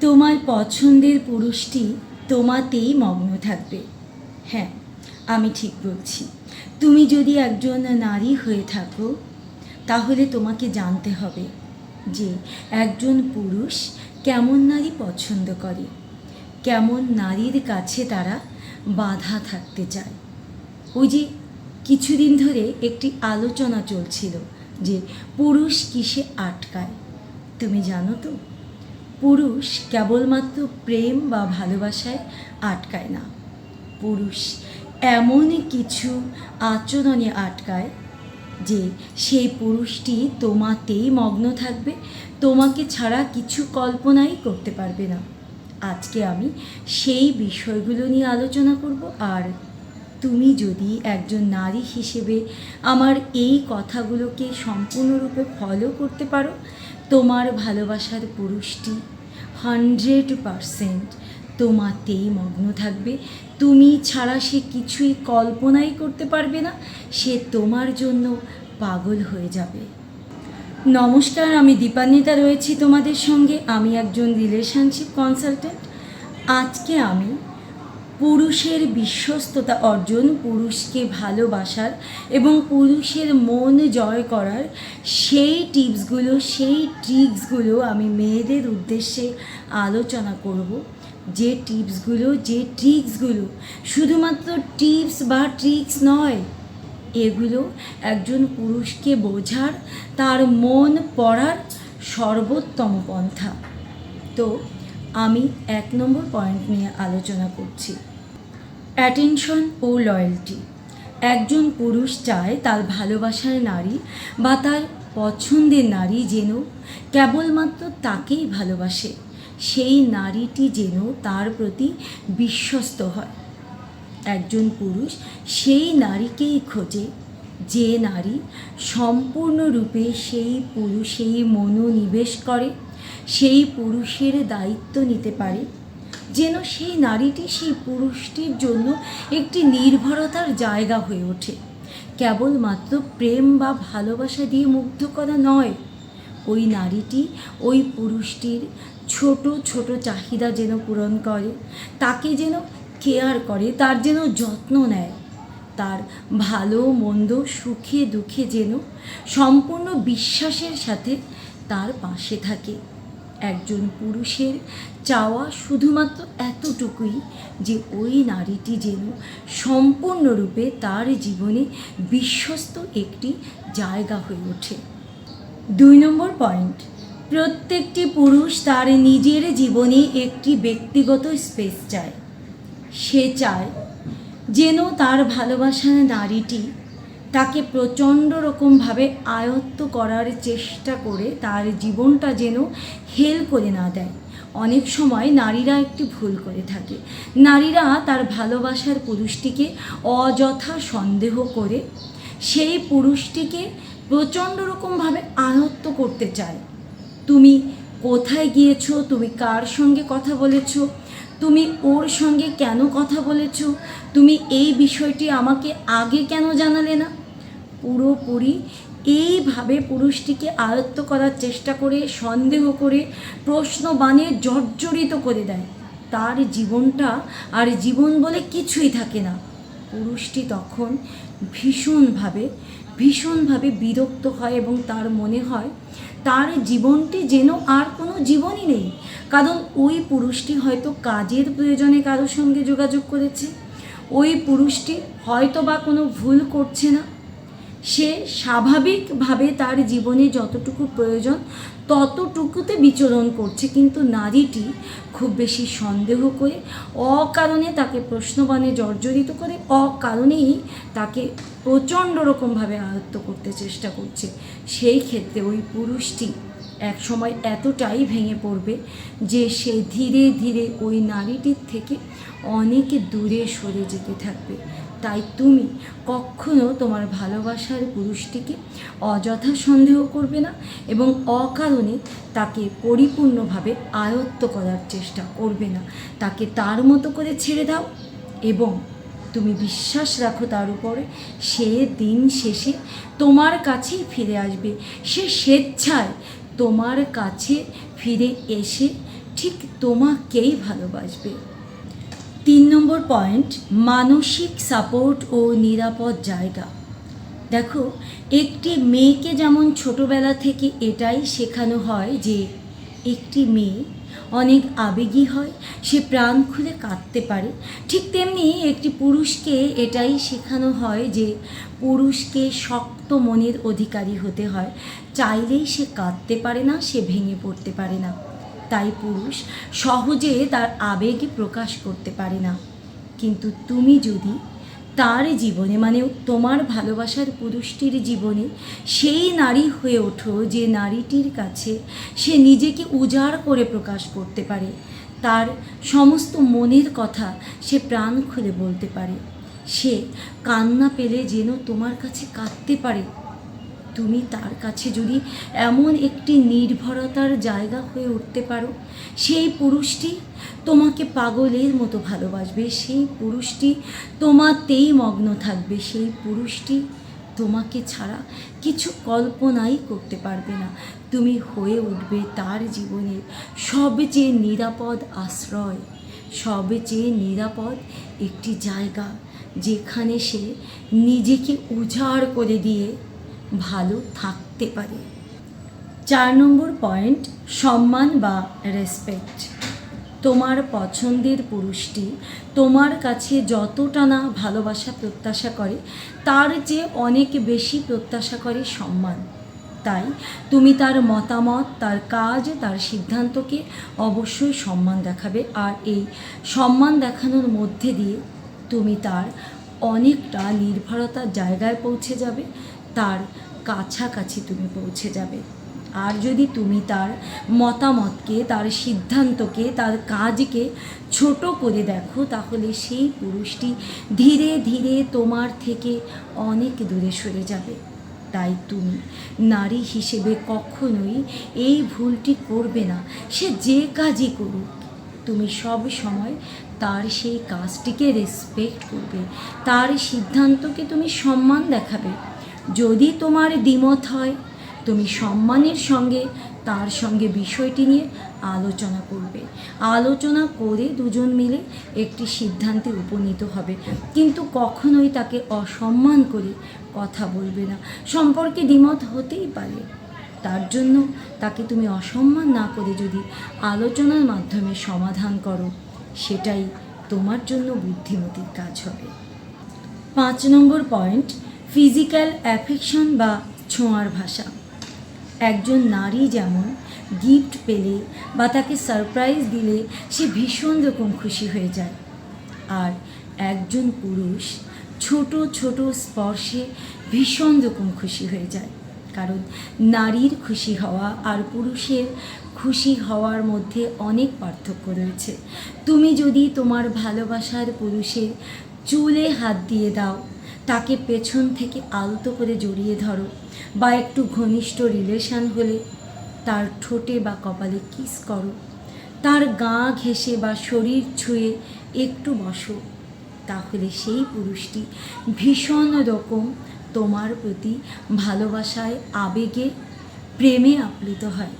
তোমার পছন্দের পুরুষটি তোমাতেই মগ্ন থাকবে। হ্যাঁ আমি ঠিক বলছি। তুমি যদি একজন নারী হয়ে থাকো, তাহলে তোমাকে জানতে হবে যে একজন পুরুষ কেমন নারী পছন্দ করে, কেমন নারীর কাছে তারা বাধা থাকতে চায়। ওই যে কিছুদিন ধরে একটি আলোচনা চলছিল যে পুরুষ কিসে আটকায়, তুমি জানো তো? পুরুষ কেবলমাত্র প্রেম বা ভালোবাসায় আটকায় না। পুরুষ এমন কিছু আচরণে আটকায় যে সেই পুরুষটি তোমাতেই মগ্ন থাকবে, তোমাকে ছাড়া কিছু কল্পনাই করতে পারবে না। আজকে আমি সেই বিষয়গুলো নিয়ে আলোচনা করব আর তুমি যদি একজন নারী হিসেবে আমার এই কথাগুলোকে সম্পূর্ণরূপে ফলো করতে পারো, তোমার ভালোবাসার পুরুষটি হান্ড্রেড পারসেন্ট তোমাতেই মগ্ন থাকবে। তুমি ছাড়া সে কিছুই কল্পনাই করতে পারবে না, সে তোমার জন্য পাগল হয়ে যাবে। নমস্কার, আমি দীপান্বিতা রয়েছি তোমাদের সঙ্গে। আমি একজন রিলেশনশিপ কনসালটেন্ট। আজকে আমি পুরুষের বিশ্বস্ততা অর্জন, পুরুষকে ভালোবাসার এবং পুরুষের মন জয় করার সেই টিপসগুলো, সেই ট্রিক্সগুলো আমি মেয়েদের উদ্দেশ্যে আলোচনা করব। যে টিপসগুলো, যে ট্রিক্সগুলো শুধুমাত্র টিপস বা ট্রিক্স নয়, এগুলো একজন পুরুষকে বোঝার, তার মন পড়ার সর্বোত্তম পন্থা। তো আমি এক নম্বর পয়েন্ট নিয়ে আলোচনা করছি। অ্যাটেনশন ও লয়্যালটি একজন পুরুষ চায় তার ভালোবাসার নারী বা তার পছন্দের নারী যেন কেবলমাত্র তাকেই ভালোবাসে। সেই নারীটি যেন তার প্রতি বিশ্বস্ত হয়। একজন পুরুষ সেই নারীকেই খোঁজে। যে নারী সম্পূর্ণরূপে সেই পুরুষেই মনোনিবেশ করে। সেই পুরুষের দায়িত্ব নিতে পারে, যেন সেই নারীটি সেই পুরুষটির জন্য একটি নির্ভরতার জায়গা হয়ে ওঠে। কেবলমাত্র প্রেম বা ভালোবাসা দিয়ে মুগ্ধ করা নয়, ওই নারীটি ওই পুরুষটির ছোট ছোট চাহিদা যেন পূরণ করে, তাকে যেন কেয়ার করে, তার যেন যত্ন নেয়, তার ভালো, মন্দ, সুখে, দুঃখে যেন সম্পূর্ণ বিশ্বাসের সাথে তার পাশে থাকে। একজন পুরুষের চাওয়া শুধুমাত্র এতটুকুই যে ওই নারীটি যেন সম্পূর্ণরূপে তার জীবনে বিশ্বস্ত একটি জায়গা হয়ে ওঠে। দুই নম্বর পয়েন্ট, প্রত্যেকটি পুরুষ তার নিজের জীবনে একটি ব্যক্তিগত স্পেস চায়। সে চায় যেন তার ভালোবাসার নারীটি তাকে প্রচণ্ড রকমভাবে আয়ত্ত করার চেষ্টা করে তার জীবনটা যেন হেল করে না দেয়। অনেক সময় নারীরা একটি ভুল করে থাকে। নারীরা তার ভালোবাসার পুরুষটিকে অযথা সন্দেহ করে, সেই পুরুষটিকে প্রচণ্ড রকমভাবে আয়ত্ত করতে চায়। তুমি কোথায় গিয়েছো? তুমি কার সঙ্গে কথা বলেছ? তুমি ওর সঙ্গে কেন কথা বলেছ? তুমি এই বিষয়টি আমাকে আগে কেন জানালে না? পুরোপুরি এইভাবে পুরুষটিকে আয়ত্ত করার চেষ্টা করে, সন্দেহ করে, প্রশ্ন বানিয়ে জর্জরিত করে দেয়। তার জীবনটা আর জীবন বলে কিছুই থাকে না। পুরুষটি তখন ভীষণভাবে ভীষণভাবে বিরক্ত হয় এবং তার মনে হয়, তার জীবনটি যেন আর কোনো জীবনই নেই। কারণ ওই পুরুষটি হয়তো কাজের প্রয়োজনে কারোর সঙ্গে যোগাযোগ করেছে। ওই পুরুষটি হয়তো বা কোনো ভুল করছে না। সে স্বাভাবিকভাবে তার জীবনে যতটুকু প্রয়োজন, ততটুকুতে বিচরণ করছে। কিন্তু নারীটি খুব বেশি সন্দেহ করে, অকারণে তাকে প্রশ্নবাণে জর্জরিত করে, অকারণেই তাকে প্রচণ্ড রকমভাবে আয়ত্ত করতে চেষ্টা করছে। সেই ক্ষেত্রে ওই পুরুষটি এক সময় এতটাই ভেঙে পড়বে যে সে ধীরে ধীরে ওই নারীটির থেকে অনেক দূরে সরে যেতে থাকবে। তাই তুমি কখনো তোমার ভালোবাসার পুরুষটিকে অযথা সন্দেহ করবে না এবং অকারণে তাকে পরিপূর্ণভাবে আয়ত্ত করার চেষ্টা করবে না। তাকে তার মতো করে ছেড়ে দাও এবং তুমি বিশ্বাস রাখো তার উপরে, সে দিন শেষে তোমার কাছেই ফিরে আসবে। সে স্বেচ্ছায় তোমার কাছে ফিরে এসে ঠিক তোমাকেই ভালোবাসবে। তিন নম্বর পয়েন্ট মানসিক সাপোর্ট ও নিরাপদ জায়গা। দেখো, একটি মেয়েকে যেমন ছোটবেলা থেকে এটাই শেখানো হয় যে, একটি মেয়ে অনেক আবেগী হয়, সে প্রাণ খুলে কাঁদতে পারে। ঠিক তেমনি একটি পুরুষকে এটাই শেখানো হয় যে, পুরুষকে শক্ত মনের অধিকারী হতে হয়। চাইলেই সে কাঁদতে পারে না, সে ভেঙে পড়তে পারে না। তাই পুরুষ সহজে তার আবেগ প্রকাশ করতে পারে না। কিন্তু তুমি যদি তার জীবনে মানে তোমার ভালোবাসার পুরুষটির জীবনে সেই নারী হয়ে ওঠো যে নারীটির কাছে সে নিজেকে উজাড় করে প্রকাশ করতে পারে, তার সমস্ত মনের কথা সে প্রাণ খুলে বলতে পারে। সে কান্না পেলে যেন তোমার কাছে কাঁদতে পারে। তুমি তার কাছে যদি এমন একটি নির্ভরতার জায়গা হয়ে উঠতে পারো, সেই পুরুষটি তোমাকে পাগলের মতো ভালোবাসবে, সেই পুরুষটি তোমাতেই মগ্ন থাকবে, সেই পুরুষটি তোমাকে ছাড়া কিছু কল্পনাই করতে পারবে না। তুমি হয়ে উঠবে তার জীবনের সবচেয়ে নিরাপদ আশ্রয়, সবচেয়ে নিরাপদ একটি জায়গা, যেখানে সে নিজেকে উজাড় করে দিয়ে ভালো থাকতে পারে। চার নম্বর পয়েন্ট, সম্মান বা রেসপেক্ট তোমার পছন্দের পুরুষটি তোমার কাছে যতটা না ভালোবাসা, প্রত্যাশা করে, তার চেয়ে অনেক বেশি প্রত্যাশা করে সম্মান। তাই তুমি তার মতামত, তার কাজ, তার সিদ্ধান্তকে অবশ্যই সম্মান দেখাবে আর এই সম্মান দেখানোর মধ্যে দিয়ে তুমি তার অনেকটা নির্ভরতার জায়গায় পৌঁছে যাবে। তার কাছাকাছি তুমি পৌঁছে যাবে। আর যদি তুমি তার মতামতকে, তার সিদ্ধান্তকে, তার কাজকে ছোট করে দেখো, তাহলে সেই পুরুষটি ধীরে ধীরে তোমার থেকে অনেক দূরে সরে যাবে। তাই তুমি নারী হিসেবে কখনোই এই ভুলটি করবে না। সে যে কাজই করুক, তুমি সব সময় তার সেই কাজটিকে রেসপেক্ট করবে। তার সিদ্ধান্তকে তুমি সম্মান দেখাবে। যদি তোমার দ্বিমত হয়, তুমি সম্মানের সঙ্গে, তার সঙ্গে বিষয়টি নিয়ে আলোচনা করবে। আলোচনা করে দুজন মিলে একটি সিদ্ধান্তে উপনীত হবে। কিন্তু কখনোই তাকে অসম্মান করে কথা বলবে না। সম্পর্কে দ্বিমত হতেই পারে। তার জন্য তাকে তুমি অসম্মান না করে যদি আলোচনার মাধ্যমে সমাধান করো, সেটাই তোমার জন্য বুদ্ধিমতির কাজ হবে। পাঁচ নম্বর পয়েন্ট ফিজিক্যাল অ্যাফেকশন বা ছোঁয়ার ভাষা। একজন নারী যেমন গিফট পেলে বা তাকে সারপ্রাইজ দিলে সে ভীষণ রকম খুশি হয়ে যায়। আর একজন পুরুষ ছোট ছোট স্পর্শে ভীষণ রকম খুশি হয়ে যায়। কারণ নারীর খুশি হওয়া আর পুরুষের খুশি হওয়ার মধ্যে অনেক পার্থক্য রয়েছে। তুমি যদি তোমার ভালোবাসার পুরুষের চুলে হাত দিয়ে দাও তাকে পেছন থেকে আলতো করে জড়িয়ে ধরো বা একটু ঘনিষ্ঠ রিলেশন হলে তার ঠোঁটে বা কপালে কিস করো। তার গা ঘেঁষে বা শরীর ছুঁয়ে একটু বসো। তাহলে সেই পুরুষটি ভীষণ রকম তোমার প্রতি ভালোবাসায়, আবেগে, প্রেমে আপ্লুত হয়।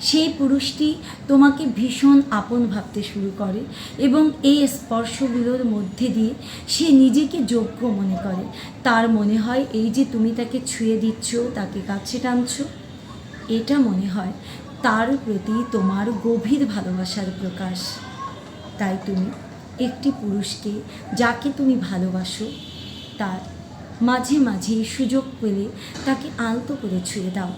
সেই পুরুষটি তোমাকে ভীষণ আপন ভাবতে শুরু করে এবং এই স্পর্শগুলোর মধ্যে দিয়ে সে নিজেকে যোগ্য মনে করে। তার মনে হয় এই যে তুমি তাকে ছুঁয়ে দিচ্ছ, তাকে কাছে টানছো, এটা মনে হয় তার প্রতি তোমার গভীর ভালোবাসার প্রকাশ। তাই তুমি একটি পুরুষকে যাকে তুমি ভালোবাসো, তার মাঝে মাঝে সুযোগ পেলে তাকে আলতো করে ছুঁয়ে দাও।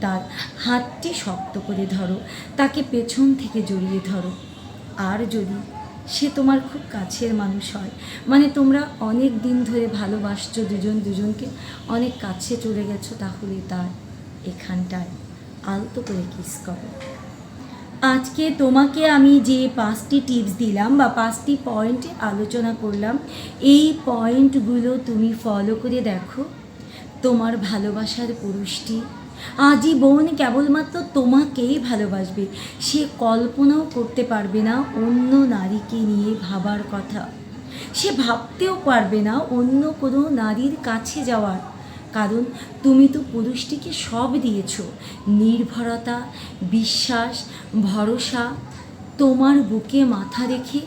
তার হাতটি শক্ত করে ধরো, তাকে পেছন থেকে জড়িয়ে ধরো। আর যদি সে তোমার খুব কাছের মানুষ হয় মানে তোমরা অনেক দিন ধরে ভালোবাসছো দুজন দুজনকে, অনেক কাছে চলে গেছো, তাহলে তার এখানটায় আলতো করে কিস করো। আজকে তোমাকে আমি যে পাঁচটি টিপস দিলাম বা পাঁচটি পয়েন্টে আলোচনা করলাম, এই পয়েন্টগুলো তুমি ফলো করে দেখো। তোমার ভালোবাসার পুরুষটি আজীবন কেবলমাত্র তোমাকেই ভালোবাসবে। সে কল্পনাও করতে পারবে না অন্য নারীকে নিয়ে ভাবার কথা। সে ভাবতেও পারবে না অন্য কোনো নারীর কাছে যাওয়ার। কারণ তুমি তো পুরুষটিকে সব দিয়েছ। নির্ভরতা, বিশ্বাস, ভরসা, তোমার বুকে মাথা রেখে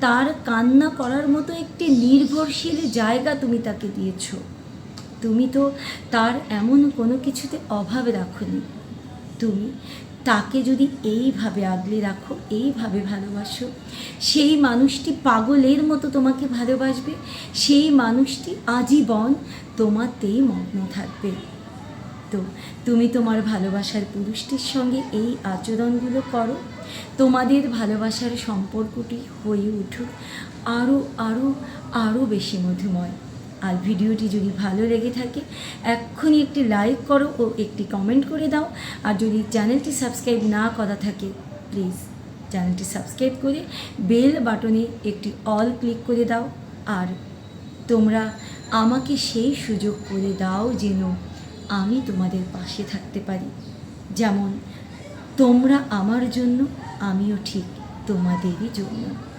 তার কান্না করার মতো একটি নির্ভরশীল জায়গা তুমি তাকে দিয়েছ। তুমি তো তার এমন কোনো কিছুতে অভাব রাখোনি। তুমি তাকে যদি এইভাবে আগলে রাখো, এইভাবে ভালোবাসো, সেই মানুষটি পাগলের মতো তোমাকে ভালোবাসবে, সেই মানুষটি আজীবন তোমাতেই মগ্ন থাকবে। তো তুমি তোমার ভালোবাসার পুরুষটির সঙ্গে এই আচরণগুলো করো। তোমাদের ভালোবাসার সম্পর্কটি হয়ে উঠুক আরও আরও আরও বেশি মধুময়। আর ভিডিওটি যদি ভালো লেগে থাকে, এক্ষুনি একটি লাইক করো ও একটি কমেন্ট করে দাও। আর যদি চ্যানেলটি সাবস্ক্রাইব না করা থাকে প্লিজ চ্যানেলটি সাবস্ক্রাইব করে বেল বাটনে একটি অল ক্লিক করে দাও। আর তোমরা আমাকে সেই সুযোগ করে দাও যেন আমি তোমাদের পাশে থাকতে পারি। যেমন, তোমরা আমার জন্য, আমিও ঠিক তোমাদেরই জন্য।